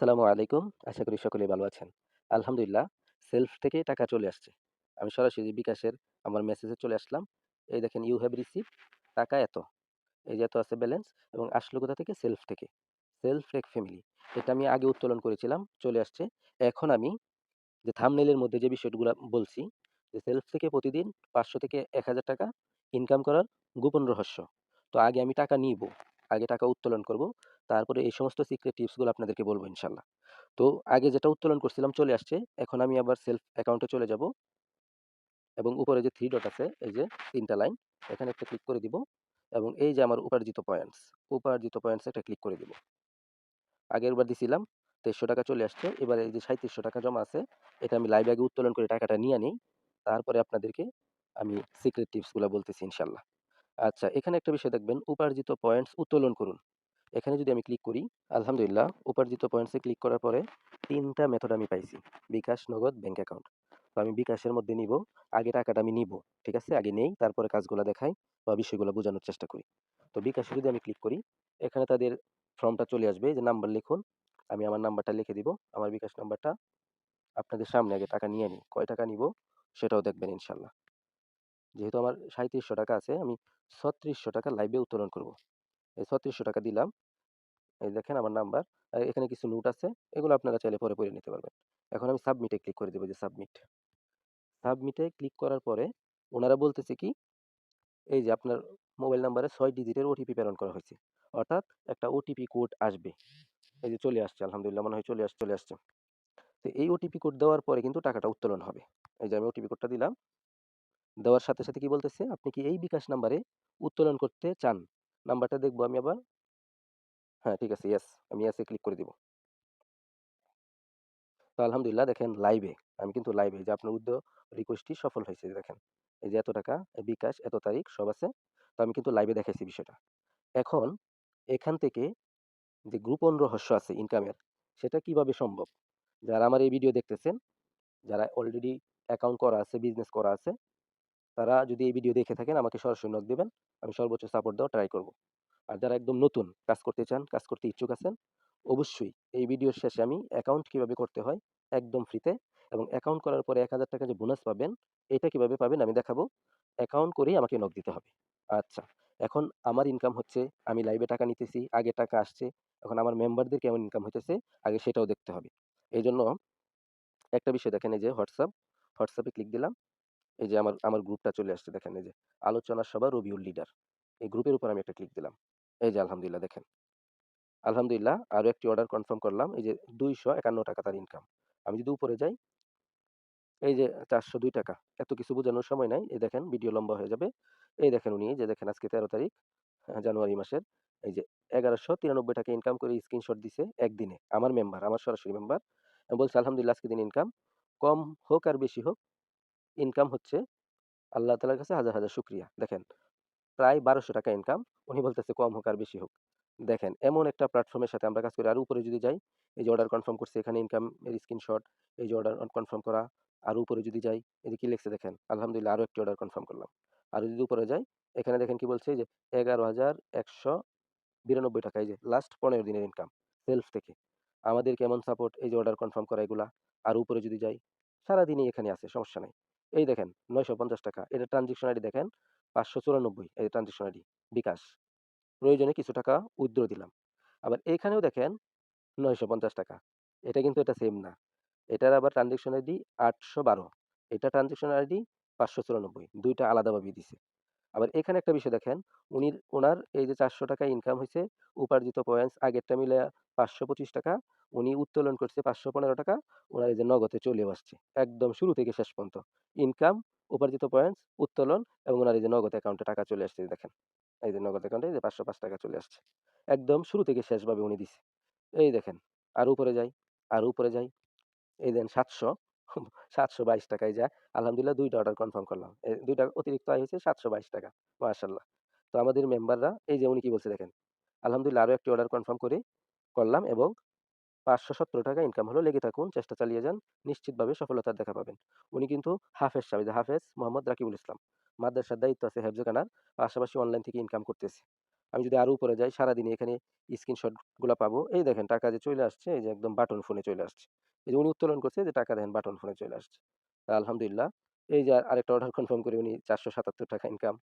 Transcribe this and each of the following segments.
আসসালামু আলাইকুম। আশা করি সকলেই ভালো আছেন। আলহামদুলিল্লাহ সেলফ থেকে টাকা চলে আসছে। আমি সরাসরি বিকাশের আমার মেসেজে চলে আসলাম। এই দেখেন ইউ হ্যাভ রিসিভড টাকা এত। এই যে এত আছে ব্যালেন্স এবং আসলো কোথা থেকে? সেলফ থেকে। Self tech family. এটা আমি আগে উত্তোলন করেছিলাম, চলে আসছে। এখন আমি যে থামনেলের মধ্যে যে বিষয়গুলো বলছি যে সেলফ থেকে প্রতিদিন ৫০০ থেকে ১,০০০ টাকা ইনকাম করার গোপন রহস্য। তো আগে আমি টাকা নিবো, আগে টাকা উত্তোলন করব। তারপরে এই সমস্ত সিক্রেট টিপসগুলো আপনাদেরকে বলব ইনশাল্লাহ তো আগে যেটা উত্তোলন করছিলাম চলে আসছে। এখন আমি আবার সেলফ অ্যাকাউন্টে চলে যাব। এবং উপরে যে 3 ডট আছে এই যে ৩ টা লাইন, এখানে একটা ক্লিক করে দিব এবং এই যে আমার উপার্জিত পয়েন্টস, উপার্জিত পয়েন্টস এ একটা ক্লিক করে দিব। আগেরবার দিছিলাম ৳২৩০০ চলে আসছে। এবারে এই যে ৳৩৭০০ জমা আছে, এটা আমি লাইভ আগে উত্তোলন করে টাকাটা নিয়ে নেই। তারপরে আপনাদেরকে আমি সিক্রেট টিপসগুলা বলতেছি ইনশাল্লাহ আচ্ছা, এখানে একটা বিষয় দেখবেন উপার্জিত পয়েন্টস উত্তোলন করুন। এখানে যদি আমি ক্লিক করি, আলহামদুলিল্লাহ উপার্জিত পয়েন্টসে ক্লিক করার পরে তিনটা মেথড আমি পাইছি। বিকাশ, নগদ, ব্যাংক অ্যাকাউন্ট। তো আমি বিকাশের মধ্যে নিবো। আগে টাকাটা আমি নিব ঠিক আছে? আগে নেই, তারপরে কাজগুলা দেখাই বা বিষয়গুলো বোঝানোর চেষ্টা করি। তো বিকাশে যদি আমি ক্লিক করি, এখানে তাদের ফর্মটা চলে আসবে। যে নাম্বার লিখুন। আমি আমার নাম্বারটা লিখে দিব। আমার বিকাশ নাম্বারটা। আপনাদের সামনে আগে টাকা নিয়ে নিই। কয় টাকা নিব সেটাও দেখবেন ইনশাল্লাহ যেহেতু আমার ৳৩৭০০ আছে, আমি ৳৩৬০০ লাইভে উত্তোলন করব। এই ৳৩৬০০ দিলাম। এই দেখেন আমার নাম্বার। এখানে কিছু নোট আছে। এগুলো আপনারা চাইলে পরে পড়ে নিতে পারবেন। এখন আমি সাবমিটে ক্লিক করে দিব যে সাবমিট। সাবমিটে ক্লিক করার পরে ওনারা বলতেছে কি? এই যে আপনার মোবাইল নাম্বারে ছয় ডিজিটের ওটিপি প্রেরণ করা হয়েছে। অর্থাৎ একটা ওটিপি কোড আসবে। এই যে চলে আসছে আলহামদুলিল্লাহ মনে হয় চলে আসছে চলে আসছে। তো এই ওটিপি কোড দেওয়ার পরে কিন্তু টাকাটা উত্তোলন হবে। এই যে আমি ওটিপি কোডটা দিলাম। দেওয়ার সাথে, সাথে কি বলতেছে? আপনি কি এই বিকাশ নাম্বারে উত্তোলন করতে চান? নাম্বারটা দেখব আমি আবার। হ্যাঁ, ঠিক আছে। ইয়েস। আমি ইয়েস ক্লিক করে দিব। তো আলহামদুলিল্লাহ দেখেন লাইভে, আমি কিন্তু লাইভে যে আপনার উদ্য রিকোয়েস্টটি সফল হয়েছে দেখেন। এই যে এত টাকা, বিকাশ, এত তারিখ সব আছে। তো আমি কিন্তু লাইভে দেখাইছি বিষয়টা। এখন এখান থেকে যে গোপন রহস্য আছে ইনকামের, সেটা কীভাবে সম্ভব? যারা আমার এই ভিডিও দেখতেছেন, যারা অলরেডি অ্যাকাউন্ট করা আছে, বিজনেস করা আছে, তারা যদি এই ভিডিও দেখে থাকেন আমাকে সরাসরি নক দেবেন আমি সর্বোচ্চ সাপোর্ট দেওয়া ট্রাই করব। আর যারা একদম নতুন কাজ করতে চান, কাজ করতে ইচ্ছুক আছেন, অবশ্যই এই ভিডিওর শেষে আমি অ্যাকাউন্ট কীভাবে করতে হয় একদম ফ্রিতে এবং অ্যাকাউন্ট করার পরে ৳১,০০০ যে বোনাস পাবেন, এটা কীভাবে পাবেন আমি দেখাবো। অ্যাকাউন্ট করেই আমাকে নক দিতে হবে। আচ্ছা, এখন আমার ইনকাম হচ্ছে আমি লাইভে টাকা নিতেছি, আগে টাকা আসছে। এখন আমার মেম্বারদের কেমন ইনকাম হইতেছে আগে সেটাও দেখতে হবে। এই জন্য একটা বিষয় দেখেন এই যে হোয়াটসঅ্যাপ, হোয়াটসঅ্যাপে ক্লিক দিলাম। এই যে আমার আমার গ্রুপটা চলে আসছে দেখেন এই যে আলোচনা সভা রবিউল লিডার। এই গ্রুপের উপর আমি একটা ক্লিক দিলাম। এই যে আলহামদুলিল্লাহ দেখেন। আলহামদুলিল্লাহ আরও একটি অর্ডার কনফার্ম করলাম। এই যে ৳২৫১ তার ইনকাম। আমি যদি উপরে যাই এই যে ৳৪০২ এত কিছু বোঝানোর সময় নাই। এই দেখেন ভিডিও লম্বা হয়ে যাবে। এই দেখেন উনি যে দেখেন আজকে ১৩ তারিখ জানুয়ারি মাসের এই যে ৳১১৯৩ ইনকাম করে স্ক্রিনশট দিছে একদিনে। আমার মেম্বার, আমার সরাসরি মেম্বার। বলছে আলহামদুলিল্লাহ আজকের দিন ইনকাম কম হোক আর বেশি হোক, ইনকাম হচ্ছে আল্লাহ তাআলার কাছে হাজার, হাজার শুক্রিয়া দেখেন প্রায় ৳১২০০ ইনকাম। উনি বলতেছে কম হোক আর বেশি হোক। দেখেন এমন একটা প্ল্যাটফর্মের সাথে আমরা কাজ করি। আর উপরে যদি যাই, এই যে অর্ডার কনফার্ম করছে এখানে ইনকাম এর স্ক্রিনশট, এই যে অর্ডার কনফার্ম করা। আর উপরে যদি যাই, এই যে কি লিখছে দেখেন। আলহামদুলিল্লাহ আরও একটি অর্ডার কনফার্ম করলাম। আরও যদি উপরে যাই, এখানে দেখেন কি বলছে যে ৳১১,১৯২ এই যে লাস্ট ১৫ দিনের ইনকাম সেলফ থেকে। আমাদের কেমন সাপোর্ট এই যে অর্ডার কনফার্ম করা এগুলা। আর উপরে যদি যাই, সারাদিনই এখানে আছে সমস্যা নাই। এই দেখেন ৳৯৫০ এটা ট্রানজেকশন আইডি দেখেন ৫৯৪ এই ট্রানজেকশন আইডি বিকাশ। প্রয়োজনে কিছু টাকা উইথড্র দিলাম। আবার এখানেও দেখেন ৳৯৫০ এটা কিন্তু এটা সেম না। এটার আবার ট্রানজেকশন আইডি ৮১২ এটা ট্রানজেকশন আইডি ৫৯৪ ২ টা আলাদাভাবে দিছে। আবার এখানে একটা বিষয় দেখেন, উনি ওনার এই যে ৳৪০০ ইনকাম হয়েছে উপার্জিত পয়েন্টস আগেরটা মিলে পাঁচশো পঁচিশ টাকা উনি উত্তোলন করছে পাঁচশো পনেরো টাকা ওনার এই যে নগদে চলেও আসছে। একদম শুরু থেকে শেষ পর্যন্ত। ইনকাম, উপার্জিত পয়েন্টস, উত্তোলন এবং ওনার এই যে নগদ অ্যাকাউন্টে টাকা চলে আসছে দেখেন। এই যে নগদ অ্যাকাউন্টে এই যে ৳৫০৫ চলে আসছে। একদম শুরু থেকে শেষভাবে উনি দিছে। এই দেখেন। আরও উপরে যাই, আরও উপরে যাই। এই দেন ৭০০ ৳৭২২ এই যে আলহামদুলিল্লাহ ২ টা অর্ডার কনফার্ম করলাম। এই ২ টা অতিরিক্ত আয় হয়েছে ৳৭২২ মাশাআল্লাহ। তো আমাদের মেম্বাররা এই যে উনি কি বলছে দেখেন। আলহামদুলিল্লাহ আরও একটি অর্ডার কনফার্ম করে করলাম এবং ৳৫১৭ ইনকাম হলো। লেগে থাকুন, চেষ্টা চালিয়ে যান। নিশ্চিতভাবে সফলতার দেখা পাবেন। উনি কিন্তু হাফেজ সাহেব, হাফেজ মোহাম্মদ রাকিবুল ইসলাম। মাদ্রাসার দায়িত্ব আছে হেফজখানার। পাশাপাশি অনলাইন থেকে ইনকাম করতেছে। আমি যদি আরও উপরে যাই, সারাদিনে এখানে স্ক্রিনশটগুলো পাবো। এই দেখেন টাকা যে চলে আসছে, এই যে একদম বাটন ফোনে চলে আসছে। এই যে উনি উত্তোলন করছে যে টাকা দেখেন বাটন ফোনে চলে আসছে। আলহামদুলিল্লাহ, এই যে আরেকটা অর্ডার কনফার্ম করে উনি, চারশো সাতাত্তর টাকা ইনকাম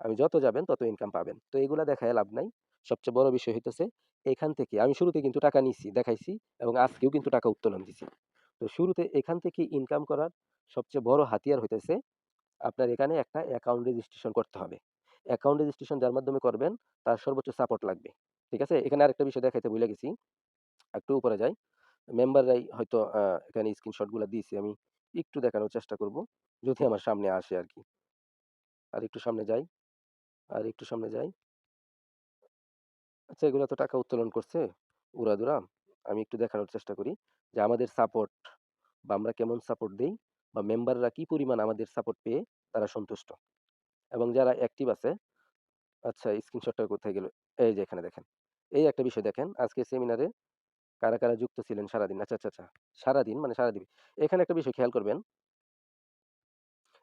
আমি যত যাবেন তত ইনকাম পাবেন। তো এগুলা দেখায় লাভ নাই। সবচেয়ে বড় বিষয় হইতেছে, এখান থেকে আমি শুরুতে কিন্তু টাকা নিছি, দেখাইছি এবং আজকেও কিন্তু টাকা উত্তোলন দিছি। তো শুরুতে এখান থেকে ইনকাম করার সবচেয়ে বড় হাতিয়ার হইতেছে, আপনার এখানে একটা অ্যাকাউন্ট রেজিস্ট্রেশন করতে হবে। অ্যাকাউন্ট রেজিস্ট্রেশন যার মাধ্যমে করবেন, তার সর্বোচ্চ সাপোর্ট লাগবে। ঠিক আছে? এখানে আরেকটা বিষয় দেখাইতে ভুলে গেছি। একটু উপরে যাই। মেম্বাররাই হয়তো এখানে স্ক্রিনশটগুলো দিয়েছি, আমি একটু দেখানোর চেষ্টা করব, যদি আমার সামনে আসে আর কি আর একটু সামনে যাই। আর একটু সামনে যাই। আচ্ছা এগুলো তো টাকা উত্তোলন করছে, উড়াদুরা। আমি একটু দেখানোর চেষ্টা করি যে আমাদের সাপোর্ট বা আমরা কেমন সাপোর্ট দেই বা মেম্বাররা কি পরিমাণ আমাদের সাপোর্ট পেয়ে তারা সন্তুষ্ট। এবং যারা অ্যাক্টিভ আছে আচ্ছা স্ক্রিনশটটা কোথায় গেল? এই যে এখানে দেখেন। এই একটা বিষয় দেখেন আজকে সেমিনারে কারা কারা যুক্ত ছিলেন সারাদিন? আচ্ছা আচ্ছা আচ্ছা সারাদিন? মানে সারাদিন। এখানে একটা বিষয় খেয়াল করবেন।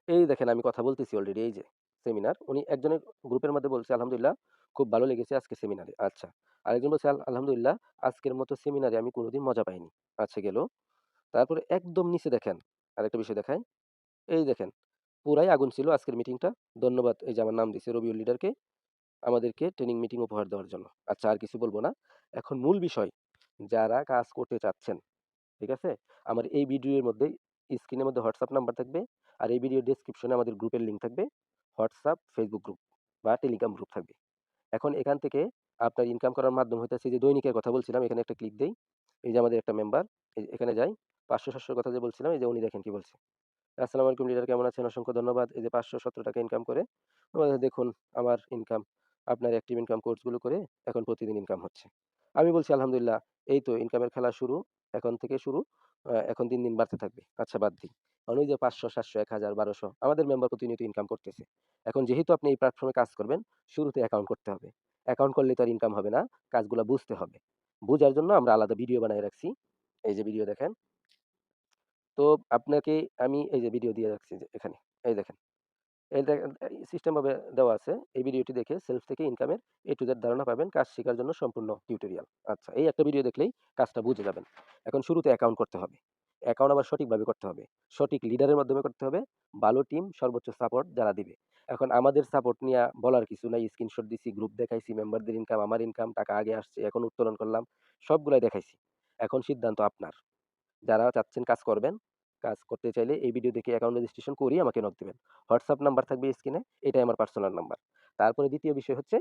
এই দেখেন আমি কথা বলতেছি অলরেডি এই যে সেমিনার উনি একজনের গ্রুপের মধ্যে বলছে, আলহামদুলিল্লাহ, খুব ভালো লেগেছে আজকে সেমিনারে আচ্ছা আরেকজন বলছে আলহামদুলিল্লাহ, আজকের মতো সেমিনারে আমি কোনোদিন মজা পাইনি। আচ্ছা গেল। তারপরে একদম নিচে দেখেন, আরেকটা বিষয় দেখায় এই দেখেন পুরাই আগুন ছিল আজকের মিটিংটা ধন্যবাদ এই যে আমার নাম দিছে রবিউল লিডারকে আমাদেরকে ট্রেনিং মিটিং উপহার দেওয়ার জন্য। আচ্ছা আর কিছু বলব না। এখন মূল বিষয়, যারা কাজ করতে চাচ্ছেন, ঠিক আছে? আমার এই ভিডিওর মধ্যে স্ক্রিনের মধ্যে হোয়াটসঅ্যাপ নাম্বার থাকবে আর এই ভিডিও ডেসক্রিপশনে আমাদের গ্রুপের লিঙ্ক থাকবে। হোয়াটসঅ্যাপ ফেসবুক গ্রুপ বা টেলিগ্রাম গ্রুপ থাকবে। এখন এখান থেকে আপনার ইনকাম করার মাধ্যম হইতেছে যে দৈনিকের কথা বলছিলাম, এখানে একটা ক্লিক দেই। এই যে আমাদের একটা মেম্বার এখানে যাই। পাঁচশো, সাতশোর কথা যে বলছিলাম, এই যে উনি দেখেন কি বলছে। আসসালামু আলাইকুম লিডার, কেমন আছেন? অসংখ্য ধন্যবাদ। এই যে পাঁচশো সতেরো টাকা ইনকাম করে দেখুন আমার ইনকাম আপনার অ্যাক্টিভ ইনকাম কোর্সগুলো করে এখন প্রতিদিন ইনকাম হচ্ছে। আমি বলছি আলহামদুলিল্লাহ, এই তো ইনকামের খেলা শুরু, এখন থেকে শুরু এখন দিন দিন বাড়তে থাকবে। আচ্ছা বাদ দিই। ওই যে পাঁচশো, সাতশো, এক হাজার, বারোশো, আমাদের মেম্বার প্রতিনিয়ত ইনকাম করতেছে। এখন যেহেতু আপনি এই প্ল্যাটফর্মে কাজ করবেন, শুরুতে অ্যাকাউন্ট করতে হবে। অ্যাকাউন্ট করলে আর ইনকাম হবে না, কাজগুলো বুঝতে হবে। বোঝার জন্য আমরা আলাদা ভিডিও বানিয়ে রাখছি। এই যে ভিডিও দেখেন তো আপনাকে আমি এই যে ভিডিও দিয়ে রাখছি যে এখানে, এই দেখেন। এই দেখেন সিস্টেম ভাবে দেওয়া আছে। এই ভিডিওটি দেখে সেলফ থেকে ইনকামের এ টু জেড ধারণা পাবেন কাজ শেখার জন্য সম্পূর্ণ টিউটোরিয়াল আচ্ছা এই একটা ভিডিও দেখলেই কাজটা বুঝে যাবেন। এখন শুরুতে অ্যাকাউন্ট করতে হবে। অ্যাকাউন্ট আবার সঠিকভাবে করতে হবে। সঠিক লিডারের মাধ্যমে করতে হবে। ভালো টিম সর্বোচ্চ সাপোর্ট যারা দিবে। এখন আমাদের সাপোর্ট নিয়ে বলার কিছু নাই। স্ক্রিনশট দিছি গ্রুপ দেখাইছি মেম্বারদের ইনকাম আমার ইনকাম টাকা আগে আসছে, এখন উত্তোলন করলাম, সবগুলাই দেখাইছি। এখন সিদ্ধান্ত আপনার। যারা চাচ্ছেন কাজ করবেন, কাজ করতে চাইলে এই ভিডিও দেখে অ্যাকাউন্ট রেজিস্ট্রেশন করিয়ে আমাকে নক দেবেন। হোয়াটসঅ্যাপ নাম্বার থাকবে স্ক্রিনে এটাই আমার পার্সোনাল নাম্বার তারপরে দ্বিতীয় বিষয় হচ্ছে,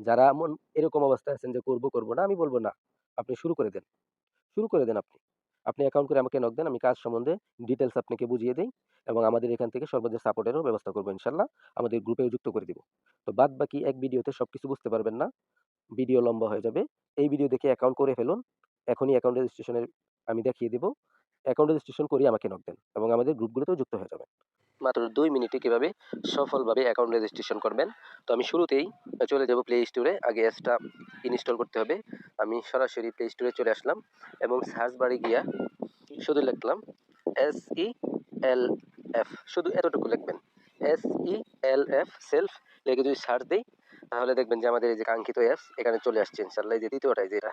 যারা এমন এরকম অবস্থায় আছেন যে করব করব না, আমি বলব না, আপনি শুরু করে দেন। শুরু করে দেন আপনি। আপনি অ্যাকাউন্ট করে আমাকে নক দেন, আমি কাজ সম্বন্ধে ডিটেলস আপনাকে বুঝিয়ে দিই এবং আমাদের এখান থেকে সর্বোচ্চ সাপোর্টেরও ব্যবস্থা করব ইনশাল্লাহ, আমাদের গ্রুপেও যুক্ত করে দিব। তো বাদ বাকি এক ভিডিওতে সব কিছু বুঝতে পারবেন না ভিডিও লম্বা হয়ে যাবে, এই ভিডিও দেখে অ্যাকাউন্ট করে ফেলুন, এখনই অ্যাকাউন্ট রেজিস্ট্রেশনের আমি দেখিয়ে দেবো। অ্যাকাউন্ট রেজিস্ট্রেশন করিয়ে আমাকে নক দেন এবং আমাদের গ্রুপগুলোতেও যুক্ত হয়ে যাবেন। মাত্র দুই মিনিটে কীভাবে সফলভাবে অ্যাকাউন্ট রেজিস্ট্রেশন করবেন? তো আমি শুরুতেই চলে যাব প্লে স্টোরে আগে অ্যাপসটা ইনস্টল করতে হবে। আমি সরাসরি প্লে স্টোরে চলে আসলাম এবং সার্চ বারে গিয়া শুধু লিখলাম এস ই এল এফ শুধু এতটুকু লিখবেন। S E L F self লিখে যদি সার্চ দিই, তাহলে দেখবেন যে আমাদের এই যে কাঙ্ক্ষিত অ্যাপস এখানে চলে আসছে। ইনশাল্লাহ যে দ্বিতীয়টাই যেটা।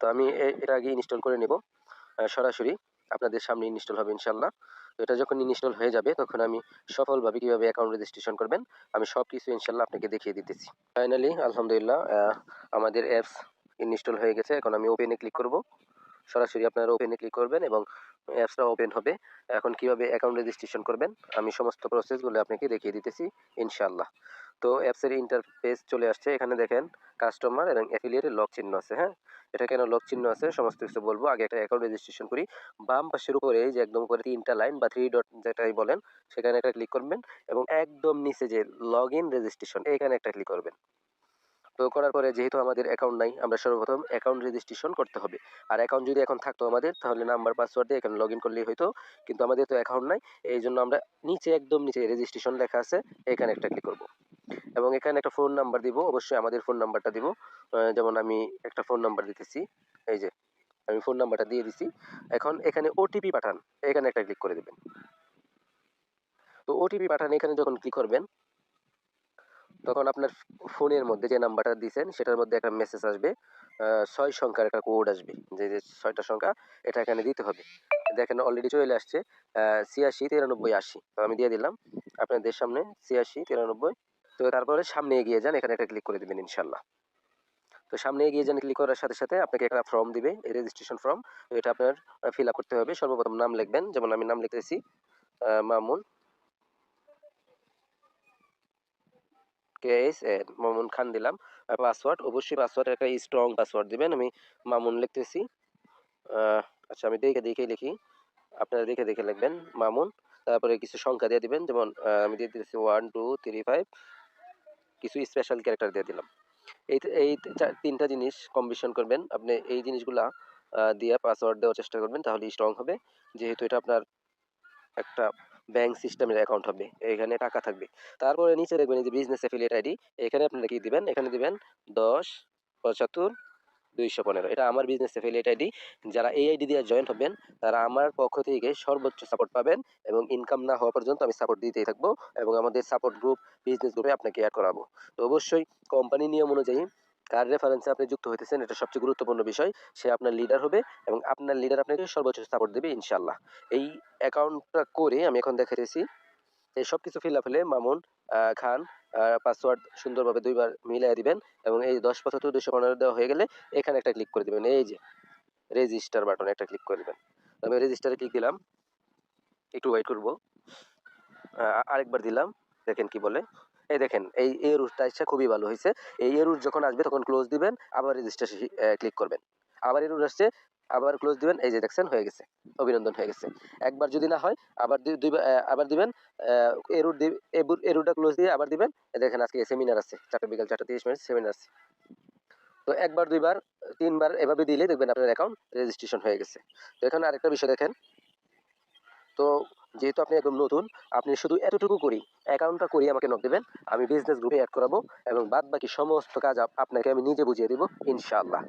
তো আমি এটা আগে ইনস্টল করে নেব সরাসরি আপনাদের সামনে ইনস্টল হবে ইনশাল্লাহ তো এটা যখন ইনস্টল হয়ে যাবে, তখন আমি সফলভাবে কীভাবে অ্যাকাউন্ট রেজিস্ট্রেশন করবেন, আমি সব কিছু ইনশাল্লাহ আপনাকে দেখিয়ে দিতেছি। ফাইনালি আলহামদুলিল্লাহ আমাদের অ্যাপস ইনস্টল হয়ে গেছে, এখন আমি ওপেনে ক্লিক করব। সরাসরি আপনারা ওপেনে ক্লিক করবেন এবং অ্যাপসটা ওপেন হবে। এখন কীভাবে অ্যাকাউন্ট রেজিস্ট্রেশন করবেন? আমি সমস্ত প্রসেসগুলো আপনাকে দেখিয়ে দিতেছি, ইনশাআল্লাহ। তো অ্যাপসের ইন্টারফেস চলে আসছে। এখানে দেখেন কাস্টমার এবং অ্যাফিলিয়েটের লক চিহ্ন আছে হ্যাঁ? এটা কেন লক চিহ্ন আছে? সমস্ত কিছু বলব। আগে একটা অ্যাকাউন্ট রেজিস্ট্রেশন করি। বাম পাশের উপরে যে একদম উপরে তিনটা লাইন বা থ্রি ডট যেটাই বলেন, সেখানে একটা ক্লিক করবেন এবং একদম নিচে যে লগ ইন রেজিস্ট্রেশন এখানে একটা ক্লিক করবেন। তো করার পরে যেহেতু আমাদের অ্যাকাউন্ট নাই, আমরা সর্বপ্রথম অ্যাকাউন্ট রেজিস্ট্রেশন করতে হবে। আর অ্যাকাউন্ট যদি এখন থাকতো আমাদের, তাহলে নাম্বার পাসওয়ার্ড দিয়ে এখানে লগ ইন করলেই হয়তো কিন্তু আমাদের তো অ্যাকাউন্ট নাই, এই জন্য আমরা নিচে, একদম নিচে রেজিস্ট্রেশন লেখা আছে, এখানে একটা ক্লিক করব। এবং এখানে একটা ফোন নাম্বার দিব, অবশ্যই আমাদের ফোন নাম্বারটা দিব। যেমন আমি একটা ফোন নাম্বার দিতেছি, এই যে, আমি ফোন নাম্বারটা দিয়ে দিছি। এখন এখানে ওটিপি পাঠান, এখানে একটা ক্লিক করে দেবেন। তো ওটিপি পাঠান, এখানে যখন ক্লিক করবেন তখন আপনার ফোনের মধ্যে যে নাম্বারটা দিয়েছেন সেটার মধ্যে একটা মেসেজ আসবে। ছয় সংখ্যার একটা কোড আসবে। যে যে ছয়টা সংখ্যা, এটা এখানে দিতে হবে। দেখেন অলরেডি চলে আসছে ছিয়াশি, তিরানব্বই, আশি। তো আমি দিয়ে দিলাম, আপনাদের সামনে ছিয়াশি, তিরানব্বই। তো তারপরে সামনে এগিয়ে যান, এখানে একটা ক্লিক করে দেবেন ইনশাল্লাহ তো সামনে এগিয়ে যান ক্লিক করার সাথে সাথে আপনাকে একটা ফর্ম দিবে রেজিস্ট্রেশন ফর্ম এটা আপনার ফিল আপ করতে হবে। সর্বপ্রথম নাম লিখবেন, যেমন আমি নাম লিখতেছি মামুন। এস মামুন খান দিলাম। পাসওয়ার্ড অবশ্যই পাসওয়ার্ড একটা স্ট্রং পাসওয়ার্ড দিবেন। আমি মামুন লিখতেছি। আচ্ছা আমি দেখে দেখে লিখি। আপনারা দেখে দেখে লিখবেন মামুন। তারপরে কিছু সংখ্যা দিয়ে দিবেন। যেমন আমি দিয়ে দিতেছি ওয়ান টু থ্রি ফাইভ কিছু স্পেশাল ক্যারেক্টার দিয়ে দিলাম। এই এই তিনটা জিনিস কম্বিনেশন করবেন। আপনি এই জিনিসগুলা দিয়ে পাসওয়ার্ড দেওয়ার চেষ্টা করবেন তাহলে স্ট্রং হবে। যেহেতু এটা আপনার একটা ব্যাংক সিস্টেমের অ্যাকাউন্ট হবে, এখানে টাকা থাকবে। তারপরে নিচে দেখবেন এই যে বিজনেস অ্যাফিলিয়েট আইডি এখানে আপনারা কি দিবেন? এখানে দিবেন দশ, পঁচাত্তর, দুইশো পনেরো। এটা আমার বিজনেস অ্যাফিলিয়েট আইডি যারা এই আইডি দিয়ে জয়েন হবেন, তারা আমার পক্ষ থেকে সর্বোচ্চ সাপোর্ট পাবেন এবং ইনকাম না হওয়া পর্যন্ত আমি সাপোর্ট দিতেই থাকব এবং আমাদের সাপোর্ট গ্রুপ বিজনেস গ্রুপে আপনাকে অ্যাড করাবো। তো অবশ্যই কোম্পানি নিয়ম অনুযায়ী কার রেফারেন্সে আপনি যুক্ত হইতেছেন, এটা সবচেয়ে গুরুত্বপূর্ণ বিষয়, সে আপনার লিডার হবে এবং আপনার লিডার আপনাকে সর্বোচ্চ সাপোর্ট দেবে ইনশাল্লাহ এই অ্যাকাউন্টটা করে আমি এখন দেখাতেছি এই সব কিছু ফিল আপ হলে মামুন খান পাসওয়ার্ড সুন্দরভাবে দুইবার মিলাই দিবেন এবং এই দশ পঁচাত্তর দুশো পনেরো দেওয়া হয়ে গেলে এখানে একটা ক্লিক করে দিবেন। এই যে রেজিস্টার বাটনে একটা ক্লিক করে দিবেন। আমি রেজিস্টারে ক্লিক দিলাম। একটু ওয়েট করব। আরেকবার দিলাম। দেখেন কি বলে। এই দেখেন, এই রুটটা ইচ্ছা খুবই ভালো হয়েছে। এই এ রুট যখন আসবে তখন ক্লোজ দিবেন, আবার রেজিস্টার ক্লিক করবেন। আবার এই রুট আসছে, আবার ক্লোজ দিবেন, এই যে দেখছেন, হয়ে গেছে, অভিনন্দন হয়ে গেছে। একবার যদি না হয়, আবার দুই- আবার দিবেন, এ রুট এ ক্লোজ দিয়ে আবার দিবেন দেখেন আজকে সেমিনার আছে, চারটা বিকাল চারটা তিরিশ মিনিট সেমিনার আছে। তো একবার, দুইবার, তিনবার এভাবে দিলে দেখবেন আপনার অ্যাকাউন্ট রেজিস্ট্রেশন হয়ে গেছে। তো এখানে আরেকটা বিষয় দেখেন। তো যেহেতু আপনি একদম নতুন, আপনি শুধু এতটুকু করি অ্যাকাউন্টটা করি আমাকে নক দেবেন, আমি বিজনেস গ্রুপে অ্যাড করাবো এবং বাদ বাকি সমস্ত কাজ আপনাকে আমি নিজে বুঝিয়ে দিব, ইনশাআল্লাহ।